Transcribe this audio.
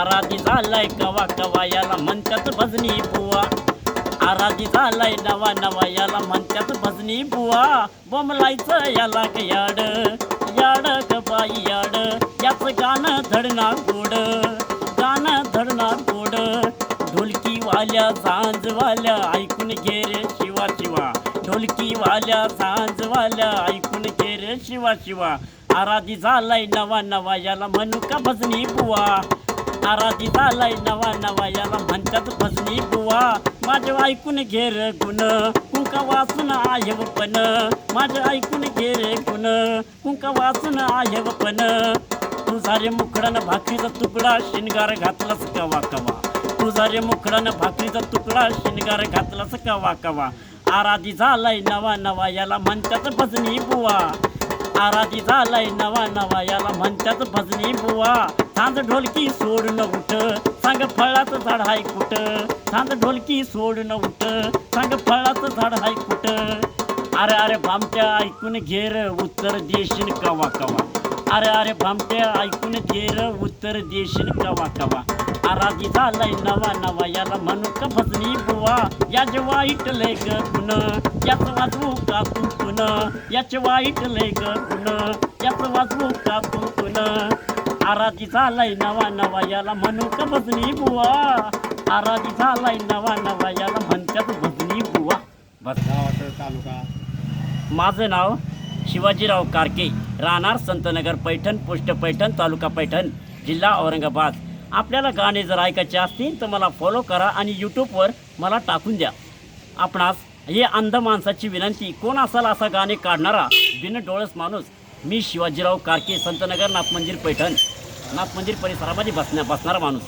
आराधी झालाय कवा कवा याला म्हणतात भजनी बुवा. आराधी झालाय नवा नवा याला म्हणतात भजनी बुवा. बोमलायचं याला याड याड बाई याड. याच गाणं धडणार गोड गाणं धडणार गोड. ढोलकी वाल्या सांजवाल्या ऐकून घे रे शिवा शिवा. ढोलकी वाल्या सांजवाल्या ऐकून घे रे शिवा शिवा. आराधी झालाय नवा नवा याला म्हणू का भजनी बुवा? आराधी झालाय नवा नवा याला म्हणतात भजनी बुवा. माझं ऐकून घे रे गुण कुंका वाचून आहेव पण. माझं ऐकून घे रे गुण कुंका वाचून आहेव पण. तुझा रे मुखडानं भाकरीचा तुकडा शिनगार घातलास कवा कवा. तुझा रे मुखडानं भाकरीचा तुकडा शिनगार घातलास कवा कवा. आराधी झालाय नवा नवा याला म्हणतात भजनी बुवा. आराधी झालाय नवा नवा याला म्हणतात भजनी बुवा. सांज ढोलकी सोड न उठ सांग फळाचं झाड हाय कुठ? सांज ढोलकी सोड न उठ सांग फळाचं झाड हाय कुठ? अरे अरे भामट्या ऐकून घेर उत्तर देशील कवा कवा. अरे अरे भामट्या ऐकून घेर उत्तर देशील कवा कवा. आराधी झालाय नवा नवा याला म्हणू का भजनी बुवा याचे वाईट लय गुण याच वाजवू का कुण याचे वाईट लय गुण याच वाजवू का कुण आराधी झालाय नवा नवा याला म्हणू का भजनी बुवा? आराधी झालाय नवा नवा याला म्हणतात भजनी बुवा? बस गावाचं तालुका. माझं नाव शिवाजीराव कारके राहणार संतनगर पैठण पोस्ट पैठण तालुका पैठण जिल्हा औरंगाबाद. आपल्याला गाणे जर ऐकायचे असतील तर मला फॉलो करा आणि यूट्यूबवर मला टाकून द्या. आपणास हे अंध माणसाची विनंती कोण असाल असा गाणे काढणारा बिन डोळस माणूस मी शिवाजीराव कारके संतनगर नाथ मंदिर पैठण नाथ मंदिर परिसरामध्ये बसण्या बसणारा माणूस.